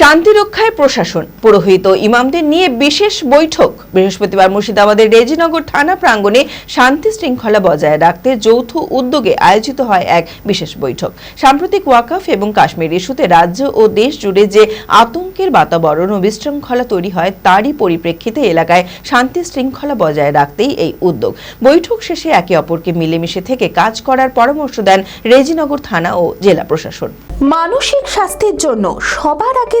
শান্তি রক্ষায় প্রশাসন, পুরোহিত ইমামদের নিয়ে বিশেষ বৈঠক। বৃহস্পতিবার মুর্শিদাবাদের রেজিনগর থানা প্রাঙ্গণে শান্তি শৃঙ্খলা বজায় রাখতে যৌথ উদ্যোগে আয়োজিত হয় এক বিশেষ বৈঠক। সাম্প্রতিক ওয়াকাফ এবং কাশ্মীর ইস্যুতে রাজ্য ও দেশ জুড়ে যে আতঙ্কের বাতাবরণ ও বিশৃঙ্খলা তৈরি হয়, তারই পরিপ্রেক্ষিতে এলাকায় শান্তি শৃঙ্খলা বজায় রাখতেই এই উদ্যোগ। বৈঠক শেষে একে অপরকে মিলেমিশে থেকে কাজ করার পরামর্শ দেন রেজিনগর থানা ও জেলা প্রশাসন। মানসিক স্বাস্থ্যের জন্য সবার আগে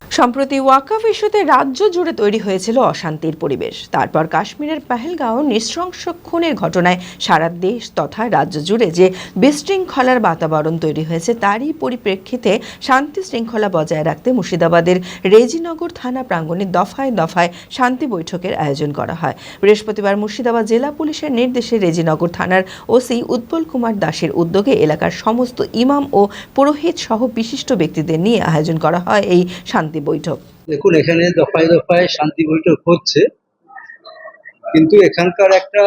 সম্প্রতি ওয়াকাফ ইস্যুতে রাজ্য জুড়ে তৈরি হয়েছিল অশান্তির পরিবেশ। তারপর কাশ্মীরের পেহেলগাঁও নৃশংস খুনের ঘটনায় সারা দেশ তথা রাজ্য জুড়ে যে বিশৃঙ্খলার বাতাবরণ তৈরি হয়েছে, তারই পরিপ্রেক্ষিতে শান্তি শৃঙ্খলা বজায় রাখতে মুর্শিদাবাদের রেজিনগর থানা প্রাঙ্গণে দফায় দফায় শান্তি বৈঠকের আয়োজন করা হয়। বৃহস্পতিবার মুর্শিদাবাদ জেলা পুলিশের নির্দেশে রেজিনগর থানার ওসি উৎপল কুমার দাসের উদ্যোগে এলাকার সমস্ত ইমাম ও পুরোহিত সহ বিশিষ্ট ব্যক্তিদের নিয়ে আয়োজন করা হয় এই শান্তি বৈঠক? দেখুন, এখানে দফায় দফায় শান্তি বৈঠক হচ্ছে, কিন্তু এখানকার একটা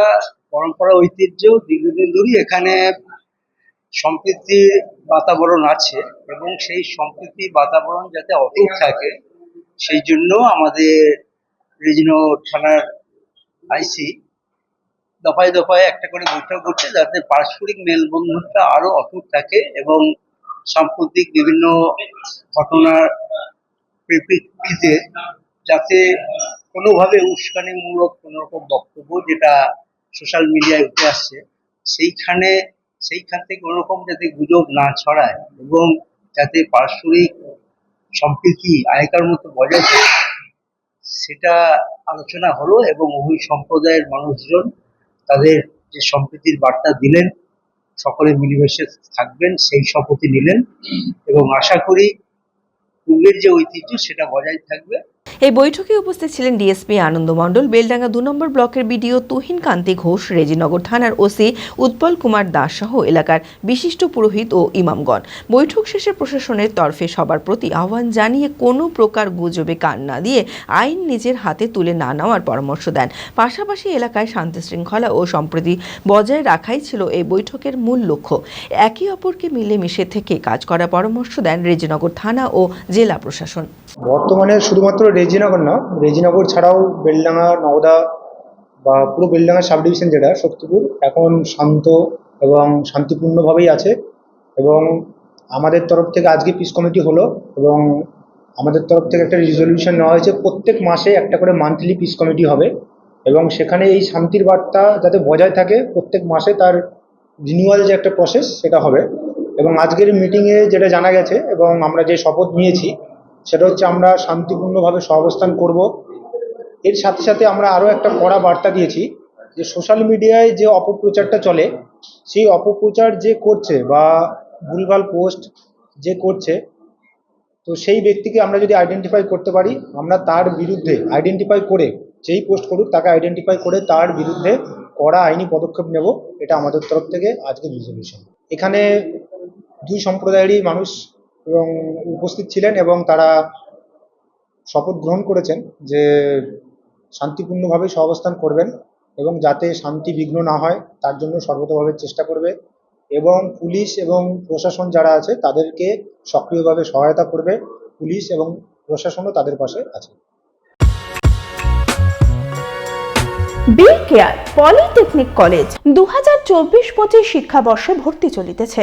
পরম্পরা ঐতিহ্য দীর্ঘদিন ধরেই এখানে সম্প্রীতির বাতাবরণ আছে এবং সেই সম্প্রীতি বাতাবরণ যাতে অটুট থাকে, সেই জন্য আমাদের রেজিনো থানার আইসি দফায় দফায় একটা করে বৈঠক করছে যাতে পারস্পরিক মেলবন্ধনটা আরও অটুট থাকে এবং সাম্প্রতিক বিভিন্ন ঘটনার পরিপ্রেক্ষিতে যাতে কোনোভাবে উস্কানিমূলক কোনো রকম বক্তব্য যেটা সোশ্যাল মিডিয়ায় উঠে আসছে, সেইখানে, সেইখান থেকে কোনো রকম যাতে গুজব না ছড়ায় এবং যাতে পারস্পরিক সম্প্রীতি আগেকার মতো বজায় থাকে, সেটা আলোচনা হলো এবং ওই সম্প্রদায়ের মানুষজন তাদের যে সম্প্রীতির বার্তা দিলেন, সকলে মিলেমিশে থাকবেন, সেই শপথই নিলেন এবং আশা করি পূর্বের যে ঐতিহ্য সেটা বজায় থাকবে। এই বৈঠকে উপস্থিত ছিলেন ডিএসপি আনন্দ মণ্ডল, বেলডাঙ্গা দু নম্বর ব্লকের বিডিও তুহিন কান্তি ঘোষ, রেজিনগর থানার ওসি উৎপল কুমার দাস সহ এলাকার বিশিষ্ট পুরোহিত ও ইমামগণ। বৈঠক শেষে প্রশাসনের তরফে সবার প্রতি আহ্বান জানিয়ে কোনো প্রকার গুজবে কান না দিয়ে আইন নিজের হাতে তুলে না নেওয়ার পরামর্শ দেন। পাশাপাশি এলাকায় শান্তি শৃঙ্খলা ও সম্প্রীতি বজায় রাখাই ছিল এই বৈঠকের মূল লক্ষ্য। একে অপরকে মিলেমিশে থেকে কাজ করার পরামর্শ দেন রেজিনগর থানা ও জেলা প্রশাসন। বর্তমানে শুধুমাত্র রেজিনগর না, রেজিনগর ছাড়াও বেলডাঙ্গা, নওদা বা পুরো বেলডাঙ্গা সাব ডিভিশন যেটা, শক্তিপুর, এখন শান্ত এবং শান্তিপূর্ণভাবেই আছে এবং আমাদের তরফ থেকে আজকে পিস কমিটি হলো এবং আমাদের তরফ থেকে একটা রিজলিউশন নেওয়া হয়েছে, প্রত্যেক মাসে একটা করে মান্থলি পিস কমিটি হবে এবং সেখানে এই শান্তির বার্তা যাতে বজায় থাকে, প্রত্যেক মাসে তার রিনিউয়াল যে একটা প্রসেস সেটা হবে এবং আজকের মিটিংয়ে যেটা জানা গেছে এবং আমরা যে শপথ নিয়েছি সেটা হচ্ছে আমরা শান্তিপূর্ণভাবে সহাবস্থান করব। এর সাথে সাথে আমরা আরও একটা কড়া বার্তা দিয়েছি যে সোশ্যাল মিডিয়ায় যে অপপ্রচারটা চলে, সেই অপপ্রচার যে করছে বা ভুলভাল পোস্ট যে করছে, তো সেই ব্যক্তিকে আমরা যদি আইডেন্টিফাই করতে পারি, আমরা তার বিরুদ্ধে আইডেন্টিফাই করে যেই পোস্ট করুক, তাকে আইডেন্টিফাই করে তার বিরুদ্ধে কড়া আইনি পদক্ষেপ নেব, এটা আমাদের তরফ থেকে আজকে রিজলিউশন এখানে দুই সম্প্রদায়েরই মানুষ এবং উপস্থিত ছিলেন এবং তারা শপথ গ্রহণ করেছেন যে শান্তিপূর্ণভাবে সহাবস্থান করবেন এবং যাতে শান্তি বিঘ্ন না হয়, তার জন্য সর্বতভাবে চেষ্টা করবে এবং পুলিশ এবং প্রশাসন যারা আছে, তাদেরকে সক্রিয়ভাবে সহায়তা করবে। পুলিশ এবং প্রশাসনও তাদের পাশে আছে। বি কেয়ার, পলিটেকনিক কলেজ দু হাজার চব্বিশ পঁচিশ শিক্ষাবর্ষে ভর্তি চলিতেছে।